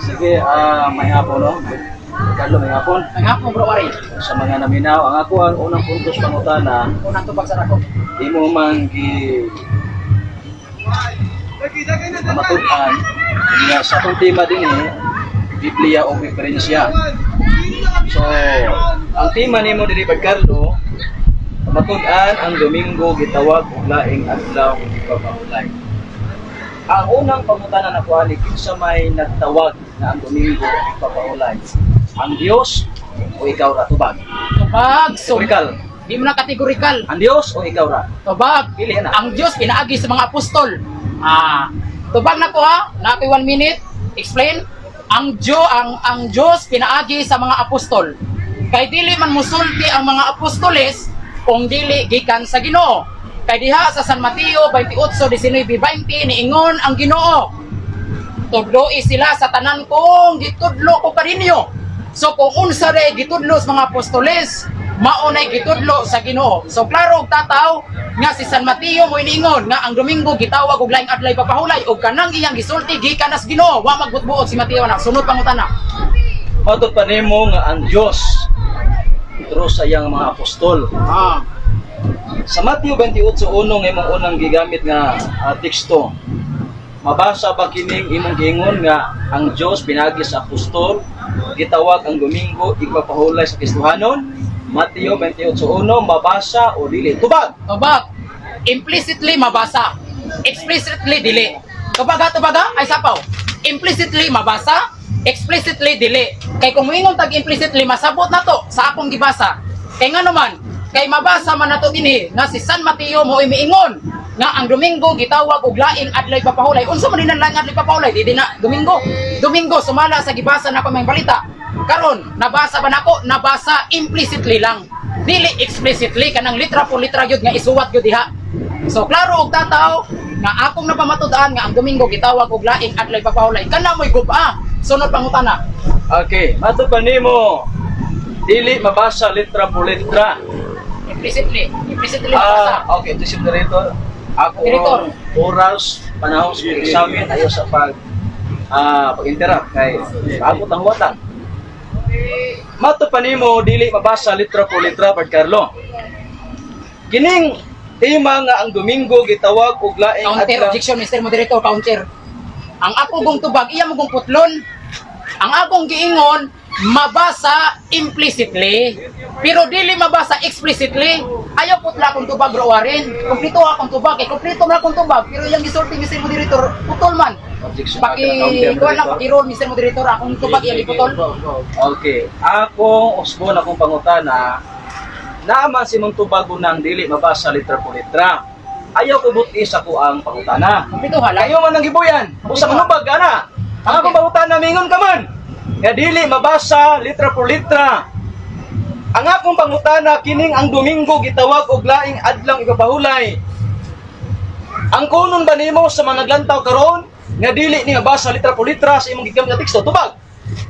Sige, ah, may hapon, no? Carlo, may hapon. Ang hapon bro Wari. Sa mga naminaw, ang ako ang unang puntos pangutana, Unang tubag sa ako. di mo man gi matutan nga sa itong tema din eh, Biblia o Diferensya. So, ang tema ni mo diri Carlo, matutan ang Domingo gitawag og laing adlaw pagpapulay. Ang unang pangutana na ani kinsa may nagtawag na ang Domingo pagpapulay. Ang Dios o ikaw ra tubag? Tubag. So, Kategorikal. di mo na kategorikal. Ang Dios o ikaw ra? Tubag. Pili na. Ang Diyos pinaagi sa mga apostol. Ah, tubag na ko ha. Na ako one minute. Explain. Ang Diyo ang ang Diyos pinaagi sa mga apostol. Kay dili man musulti ang mga apostoles kung dili gikan sa Ginoo. Kay diha sa San Mateo 28:19-20 niingon ang Ginoo. Tudloi sila sa tanan kong gitudlo ko kaninyo. So kung unsa ray gitudlo sa mga apostoles, maunay gitudlo sa Ginoo. So klaro og tataw nga si San Mateo mo iniingon nga ang Domingo gitawag og laing adlay papahulay og kanang iyang gisulti gikan nas Ginoo. Wa magbutbuot si Mateo na sunod pangutana. Matud pa nimo nga ang Dios pero sa iyang mga apostol. Ah, Sa Mateo 28:1 nga imong unang gigamit nga ah, teksto. Mabasa ba kining imong giingon nga ang Dios pinagi sa apostol gitawag ang Domingo ipapahulay sa Kristohanon? Mateo 28:1 mabasa o dili tubag. tubag. Implicitly mabasa. Explicitly dili. Tubag ha, tubag ha? Ay sapaw. Implicitly mabasa, explicitly dili. Kay kung moingon tag implicitly masabot na to sa akong gibasa. Kay nga naman, kay mabasa man nato dinhi nga si San Mateo mo imiingon nga ang Domingo gitawag og laing adlay papahulay. Unsa man din ang laing adlay papahulay? Di na Domingo. Domingo sumala sa gibasa na ko may balita. Karon, nabasa ba nako? Nabasa implicitly lang. Dili explicitly kanang litra po litra gyud nga isuwat gyud diha. So klaro og tataw nga akong napamatud-an nga ang Domingo gitawag og laing adlay papahulay. Kana mo'y guba. Sunod pangutana. Okay, matud pa nimo dili mabasa litra po litra. Implicitly. Implicitly nabasa. Ah, okay, ito si Director. Ako Director. oras panahon sa examen ayo sa pag ah pag-interact kay abot ang watan. Mato pa nimo dili mabasa litra po litra pag Carlo. Kining tema nga ang Domingo gitawag og laing Counter adlaw. objection Mr. Moderator counter. Ang ako gong tubag iya mo gong putlon. Ang akong giingon mabasa implicitly pero dili mabasa explicitly. Ayaw putla akong tubag bro Warren. Kumplito akong tubag kay kumplito man akong tubag pero yang gisulti Mr. Moderator putol man. Paki kuha Director. pakirol Mr. Moderator akong tubag iya putol. Okay, ako usbon akong pangutana naaman si mong tubago ng dili mabasa litra po litra. Ayaw ko butis ako ang pangutana. Kumplito hala. Kayo man ang gibuyan. Usa manubag ka na. Ang akong pangutana mingon ka man. Nga dili mabasa litra por litra. Ang akong pangutana kining ang Domingo gitawag og laing adlang ipapahulay. Ang kunon ba nimo sa mga karon nga dili ni mabasa litra por litra sa imong gigamit nga teksto tubag.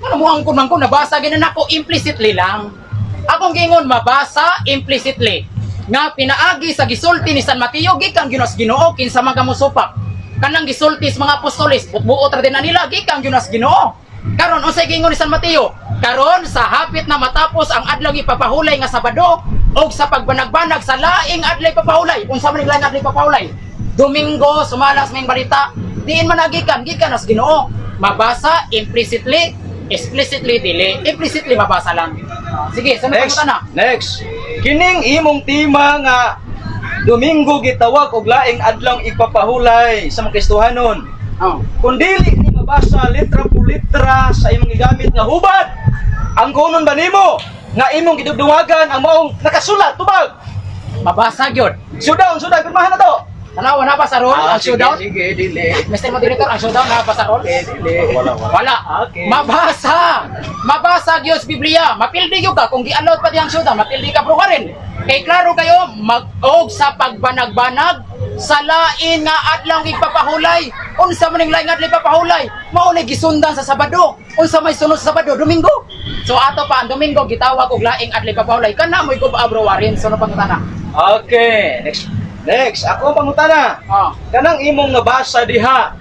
Ano mo ang kunman ko nabasa ginan ako implicitly lang. Akong gingon mabasa implicitly. Nga pinaagi sa gisulti ni San Mateo gikan ginos Ginoo kinsa mga musupak. Kanang gisulti sa mga apostoles butbuot ra din na nila gikan ginos Ginoo. Karon unsay gingon ni San Mateo? Karon sa hapit na matapos ang adlaw ipapahulay nga Sabado og sa pagbanag-banag sa laing adlay papahulay. Unsa man laing adlay papahulay? Domingo sumalas may balita. Diin man nagikan gikan as Ginoo. Mabasa implicitly, explicitly dili. Implicitly mabasa lang. Sige, sunod Next, na. next. Kining imong tema nga Domingo gitawag og laing adlang ipapahulay sa mga Kristohanon. Oh. Kung dili mabasa litra por litra sa imong gigamit nga hubad, ang kunon ba nimo nga imong gidudungagan ang maong nakasulat tubag. Mabasa gyud. Showdown, showdown, pirmahan na to. Tanawa na ba sa roll? ang showdown? Ah, sige, dili. Mr. Moderator, ang showdown na ba sa roll? Dili. Wala, Wala. Okay. Mabasa. Mabasa Diyos Biblia. Mapildi yung ka. Kung gi-allowed pa diyang showdown, mapildi ka bro ka rin. Kay klaro kayo, mag-og sa pagbanag-banag, sa lain nga adlang ipapahulay. Unsa man ning lain nga adlang ipapahulay? Mao ni gisundan sa Sabado. Unsa may sunod sa Sabado? Domingo. So ato pa ang Domingo gitawag og laing adlang ipapahulay. Kana mo'y kuba bro Warren. Sunod pang tana. Okay, next. Next, ako ang pangutana. Oh. Kanang imong nabasa diha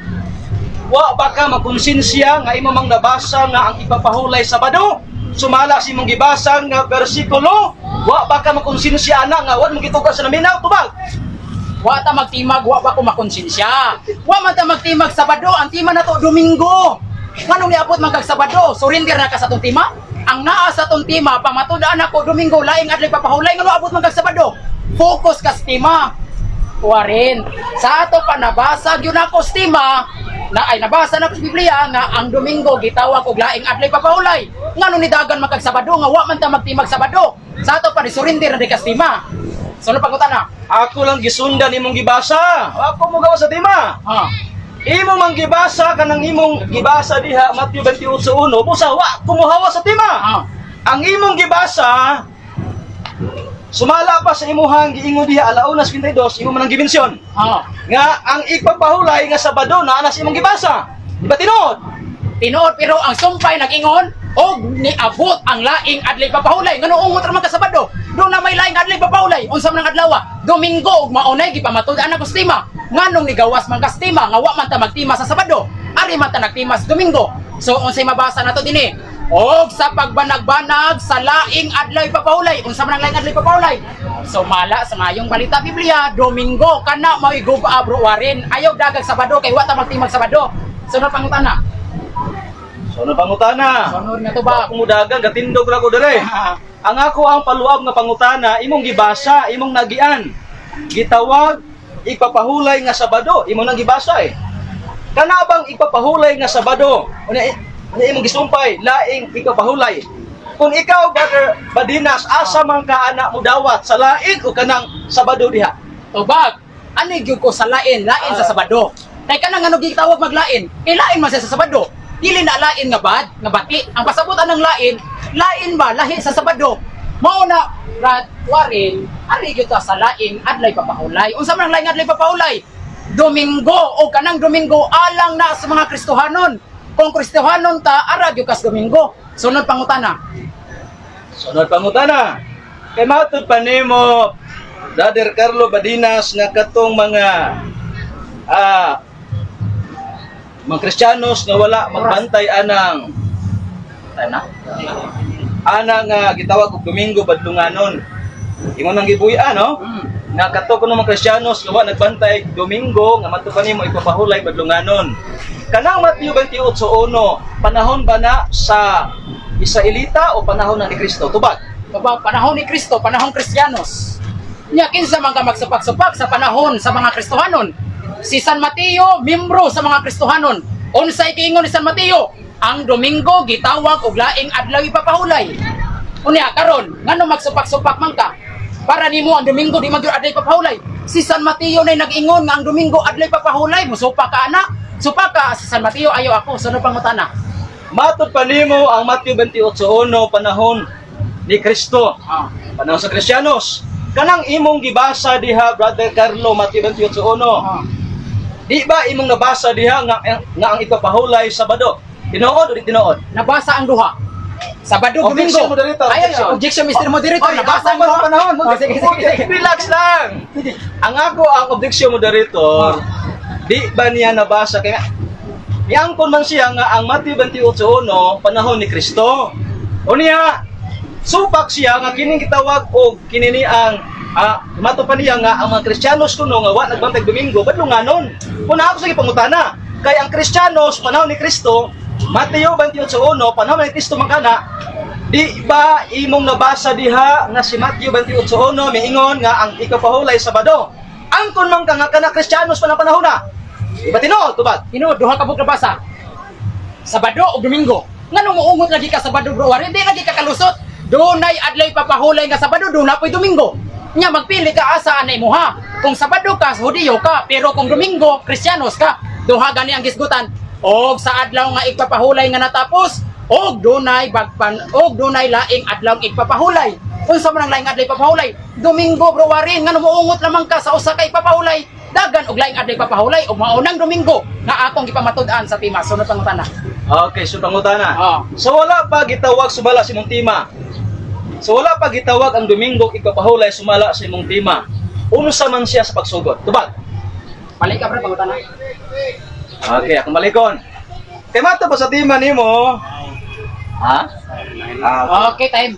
wa ba ka makonsensya nga imo mang nabasa nga ang ipapahulay Sabado? Sumala si mong gibasa nga bersikulo, wa ba ka makonsensya ana nga wa mo gitugas sa naminaw tubag. Wa ta magtimag, wa ba ko makonsensya. Wa man ta magtimag Sabado, ang tima na to Domingo. Nganong niabot man kag Sabado, surrender na ka sa tong tima? Ang naa sa tong tima, pamatud-an ako Domingo, laing adlay papahulay ngano abot man kag Sabado. Focus ka sa tima. Warin. Sa ato pa nabasa gyud ako sa tima, na ay nabasa na sa Biblia nga ang Domingo gitawag og laing adlay papahulay. Ngano ni dagan man Sabado nga wa man ta magtimag Sabado. Sa ato pa ni surrender na di ka tima. Sunod pangutana. Ako lang gisundan imong gibasa. Ako mo gawa sa tima. Ha. Imo mang gibasa kanang imong gibasa diha Matthew 28:1 busa wa kumuhawa sa tima. Ha. Ang imong gibasa sumala pa sa imuhang giingon diha alauna 52 imo man ang gibensyon Ha. nga ang ipapahulay nga Sabado na anas imong gibasa. Di ba tinuod? Tinuod pero ang sumpay nag-ingon og niabot ang laing adlay papahulay ngano ungot ra man ka Sabado do na may laing adlay papahulay unsa man ang adlaw Domingo ug maunay gipamatud-an ako sa tima. Nganong nigawas man ka sa tima nga wa man ta magtima sa Sabado. Ari man ta nagtima sa Domingo. So unsay mabasa nato dinhi? Og sa pagbanag-banag sa laing adlay papahulay unsa man ang laing adlay papahulay so mala sa ngayong balita Biblia Domingo kana mo'y guba bro warin. Ayaw dagag Sabado kay wa ta magtimag Sabado. Sunod pangutana So ano pangutana? Sunod nga to ba? Ako mudagan gatindog ra ko dire. Ang ako ang paluab nga pangutana imong gibasa, imong nagian. Gitawag ipapahulay nga Sabado, imong nang gibasa eh. Kana bang ipapahulay nga Sabado? Unya unya imong gisumpay, laing ipapahulay. Kung ikaw brother Badinas asa man ka anak mo dawat sa lain o kanang Sabado diha. Tubag, ano gyud ko sa lain, lain sa Ah. Sabado. Kay kanang ano gitawag maglain, kay lain man sa Sabado. Dili na lain nga bad, nga bati. Ang pasabutan ng lain, lain ba lahi sa Sabado. Mao na Brad Warin, ari gyud sa lain adlay papahulay. Unsa man ang lain adlay papahulay? Domingo o kanang Domingo alang na sa mga Kristohanon. Kung Kristohanon ta, ara gyud kas Domingo. Sunod pangutana. Sunod pangutana. Kay matud pa nimo Brother Carlo Badinas nga katong mga ah mga Kristiyanos nga wala magbantay anang ana ana nga gitawag og Domingo badlunganon. Imo nang gibuya no? Mm. Nga kato kuno mga Kristiyanos wala nagbantay Domingo nga matud pa nimo ipapahulay badlunganon. Kanang Matthew 28:1 panahon ba na sa Israelita o panahon na ni Kristo? Tubag. Baba, panahon ni Kristo, panahon Kristiyanos. Nya kinsa man ka magsupak-supak sa panahon sa mga Kristohanon. Si San Mateo, membro sa mga Kristohanon. Unsay kiingon ni San Mateo? Ang Domingo gitawag og laing adlaw ipapahulay. Unya karon, ngano magsupak-supak man ka? Para nimo ang Domingo di magyud adlay papahulay. Si San Mateo na nag-ingon nga ang Domingo adlay papahulay, musupak ka ana. Supak ka si San Mateo ayaw ako, sunod pangutana. Matod pa nimo ang Matthew 28:1 panahon ni Kristo. Ah. Panahon sa Kristiyanos. Kanang imong gibasa diha Brother Carlo Matthew 28:1. Ah. Di ba imong nabasa diha nga nga ang ipapahulay Sabado? Tinuod o di tinuod? nabasa ang duha. Sabado, Objection, Domingo. moderator, Ay, ay, objection. objection, Mr. Moderator. Nabasa ang duha. panahon. Oh, sige, sige, sige. Relax lang. Ang ako ang objection moderator, di ba niya nabasa kaya Iangkon man siya nga ang Matthew 28:1 panahon ni Kristo. O niya supak siya nga kining gitawag og kinini ang ah, mato pa niya nga ang mga Kristiyanos kuno nga wa nagbantay Domingo badlunganon. Kuna ako sa pangutana kay ang Kristiyanos panahon ni Kristo Mateo 28:1 panahon ni Kristo magana Di ba imong nabasa diha nga si Matthew 28:1 miingon nga ang ikapahulay Sabado. Angkon man ka nga kana Kristiyanos pa na panahon na. Di ba tinuod tubag? Ino, duha ka bug nabasa. Sabado o Domingo. Ngano muungot lagi ka Sabado bro? Wari di lagi ka kalusot. Dunay adlay papahulay nga Sabado, do na po'y Domingo. Nya magpili ka asa anay mo ha. Kung Sabado ka, Hudiyo ka, pero kung Domingo, Kristiyanos ka. Duha gani ang gisgutan. Og sa adlaw nga igpapahulay nga natapos, og dunay bagpan, og dunay laing adlaw igpapahulay. Unsa man ang laing adlay papahulay? Domingo bro warin ngano muungot lamang ka sa usa ka ipapahulay. Dagan og laing adlay papahulay og maunang Domingo nga atong gipamatud-an sa tima. Sunod ang utana. Okay, so pangutana. Ah. So wala pa gitawag sumala sa imong tima. So wala pa gitawag ang Domingo ikapahulay sumala sa imong tima. Unsa man siya sa pagsugod? Tubag. Mali ka bro pangutana. Okay, akong malikon. Kay mato ba sa tima nimo? Ha? Ah, Okay, time.